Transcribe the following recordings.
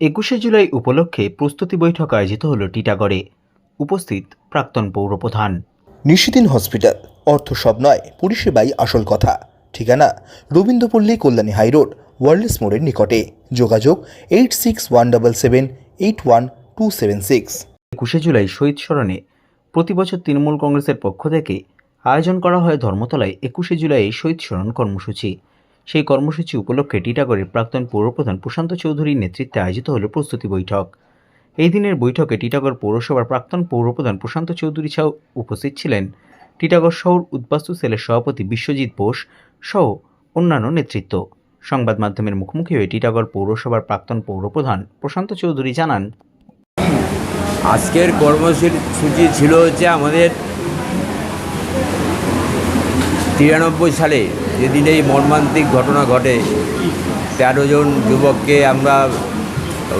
একুশে জুলাই উপলক্ষে প্রস্তুতি বৈঠক আয়োজিত হল টিটাগড়ে। উপস্থিত প্রাক্তন পৌরপ্রধান। নিশিদিন হসপিটাল অর্থ সব নয় পরিষেবাই আসল কথা। ঠিকানা রবীন্দ্রপল্লী কল্যাণী হাইরোড ওয়ার্ল্ডস মোড়ের নিকটে। যোগাযোগ eight six one double seven eight one two seven six. একুশে জুলাই শহীদ স্মরণে প্রতি বছর তৃণমূল কংগ্রেসের পক্ষ থেকে আয়োজন করা হয় ধর্মতলায় একুশে জুলাই শহীদ স্মরণ কর্মসূচি। সেই কর্মসূচি উপলক্ষে টিটাগড়ের প্রাক্তন পৌরপ্রধান প্রশান্ত চৌধুরীর নেতৃত্বে আয়োজিত হল প্রস্তুতি বৈঠক। এই দিনের বৈঠকে টিটাগড় পৌরসভার প্রাক্তন পৌরপ্রধান প্রশান্ত চৌধুরী ছাও উপস্থিত ছিলেন। টিটাগড় শহর উদ্বাস্তু সেলের সভাপতি বিশ্বজিৎ বোস সহ অন্যান্য নেতৃত্ব। সংবাদ মাধ্যমের মুখোমুখি হয়ে টিটাগড় পৌরসভার প্রাক্তন পৌরপ্রধান প্রশান্ত চৌধুরী জানান, আজকের কর্মসূচি ছিল হচ্ছে আমাদের তিরানব্বই সালে যেদিন এই মর্মান্তিক ঘটনা ঘটে, তেরো জন যুবককে আমরা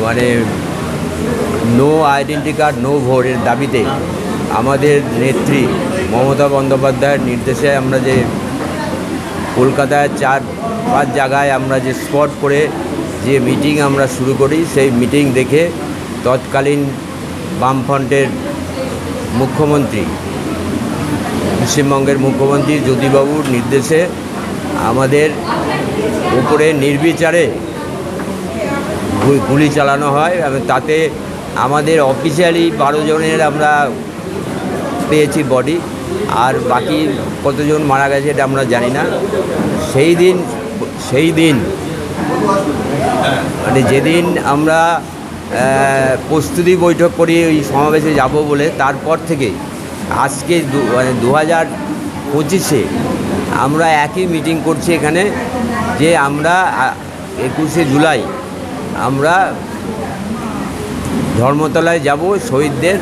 মানে নো আইডেন্টি কার্ড নো ভোটের দাবিতে আমাদের নেত্রী মমতা বন্দ্যোপাধ্যায়ের নির্দেশে আমরা যে কলকাতায় চার, পাঁচ জায়গায় আমরা যে স্পট করে যে মিটিং আমরা শুরু করি, সেই মিটিং দেখে তৎকালীন বামফ্রন্টের মুখ্যমন্ত্রী পশ্চিমবঙ্গের মুখ্যমন্ত্রী জ্যোতিবাবুর নির্দেশে আমাদের উপরে নির্বিচারে গুলি চালানো হয় এবং তাতে আমাদের অফিসিয়ালি বারো জনের আমরা পেয়েছি বডি আর বাকি কতজন মারা গেছে এটা আমরা জানি না। সেই দিন সেই দিন মানে যেদিন আমরা প্রস্তুতি বৈঠক করি ওই সমাবেশে যাব বলে, তারপর থেকে আজকে মানে দু হাজার পঁচিশে আমরা একই মিটিং করছি এখানে যে আমরা একুশে জুলাই আমরা ধর্মতলায় যাব শহীদদের,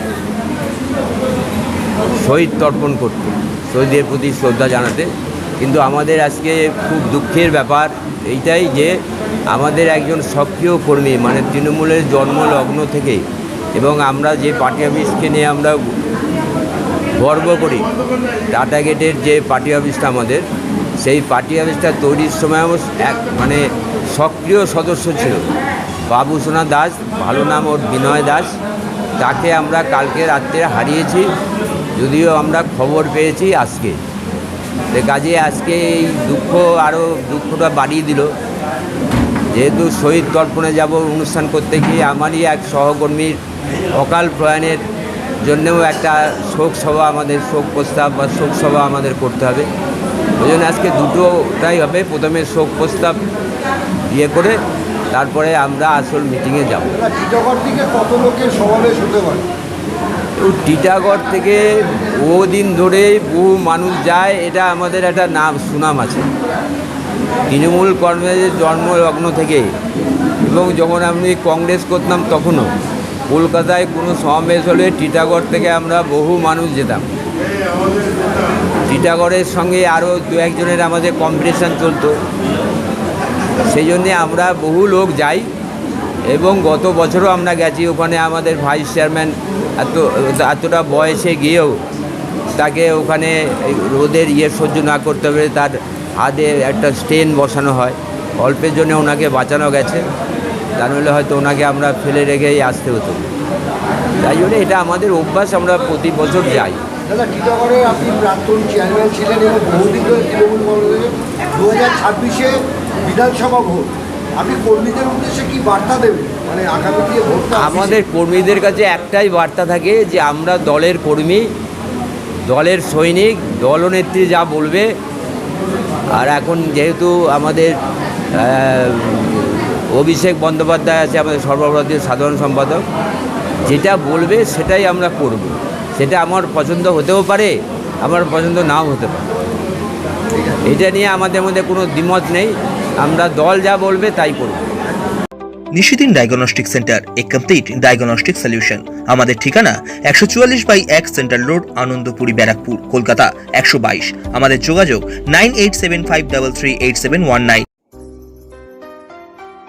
শহীদ তর্পণ করতে, শহীদদের প্রতি শ্রদ্ধা জানাতে। কিন্তু আমাদের আজকে খুব দুঃখের ব্যাপার এইটাই যে আমাদের একজন সক্রিয় কর্মী মানে তৃণমূলের জন্মলগ্ন থেকে, এবং আমরা যে পার্টি অফিসকে নিয়ে আমরা গর্ব করি। টাটা গেটের যে পার্টি অফিসটা আমাদের, সেই পার্টি অফিসটা তৈরির সময় এক মানে সক্রিয় সদস্য ছিল। বাবু সোনা দাস, ভালো নাম ওর বিনয় দাস, তাকে আমরা কালকে রাত্রে হারিয়েছি, যদিও আমরা খবর পেয়েছি আজকে। কাজে আজকে এই দুঃখ আরও দুঃখটা বাড়িয়ে দিল। যেহেতু শহীদ তর্পণে যাব অনুষ্ঠান করতে গিয়ে আমারই এক সহকর্মীর অকাল প্রয়াণের জন্যও একটা শোক সভা আমাদের শোক প্রস্তাব বা শোক সভা আমাদের করতে হবে। ওই জন্য আজকে দুটোটাই হবে। প্রথমে শোক প্রস্তাব ইয়ে করে তারপরে আমরা আসল মিটিংয়ে যাব। টিটাগড় থেকে কত লোকের সমাবেশ হতে পারে? তো টিটাগড় থেকে বহুদিন ধরে বহু মানুষ যায় এটা আমাদের একটা নাম সুনাম আছে। তৃণমূল কর্মীদের জন্মলগ্ন থেকে। এবং যখন আমি কংগ্রেস করতাম তখনও। কলকাতায় কোনো সমাবেশ হলে টিটাগড় থেকে আমরা বহু মানুষ যেতাম। টিটাগড়ের সঙ্গে আরও দু একজনের আমাদের কম্পিটিশান চলতো। সেই জন্যে আমরা বহু লোক যাই এবং গত বছরও আমরা গেছি ওখানে আমাদের ভাইস চেয়ারম্যান এত, এতটা বয়সে গিয়েও তাকে ওখানে রোদের ইয়ে সহ্য না করতে হবে, তার হাতে একটা স্টেন বসানো হয়। অল্পের জন্য ওনাকে বাঁচানো গেছে। তা নইলে হয়তো ওনাকে আমরা ফেলে রেখেই আসতে হতো। তাই জন্য এটা আমাদের অভ্যাস আমরা প্রতি বছর যাই। দাদা টিটাগড়ে আপনি প্রাক্তন চেয়ারম্যান ছিলেন এবং বহুদিন ধরে তৃণমূল কংগ্রেসের দু হাজার ছাব্বিশে বিধানসভা ভোট। আপনি কর্মীদের উদ্দেশ্যে কি বার্তা দেবেন? মানে আগামী দিয়ে ভোটটা আমাদের কর্মীদের কাছে একটাই বার্তা থাকে যে আমরা দলের কর্মী দলের সৈনিক দলনেত্রী যা বলবে। আর এখন যেহেতু আমাদের অভিষেক বন্দ্যোপাধ্যায় আছে আমাদের সর্বভারতীয় সাধারণ সম্পাদক। যেটা বলবে সেটাই আমরা করব। সেটা আমার পছন্দ হতেও পারে, আমার পছন্দ নাও হতে পারে। এটা নিয়ে আমাদের মধ্যে কোনো দ্বিমত নেই। আমরা দল যা বলবে তাই করব। Nishidin diagnostic centre, a complete diagnostic solution আমাদের ঠিকানা একশো চুয়াল্লিশ বাই এক সেন্ট্রাল রোড, আনন্দপুরি, ব্যারাকপুর, কলকাতা, একশো বাইশ। আমাদের যোগাযোগ nine eight seven five double three eight seven one nine.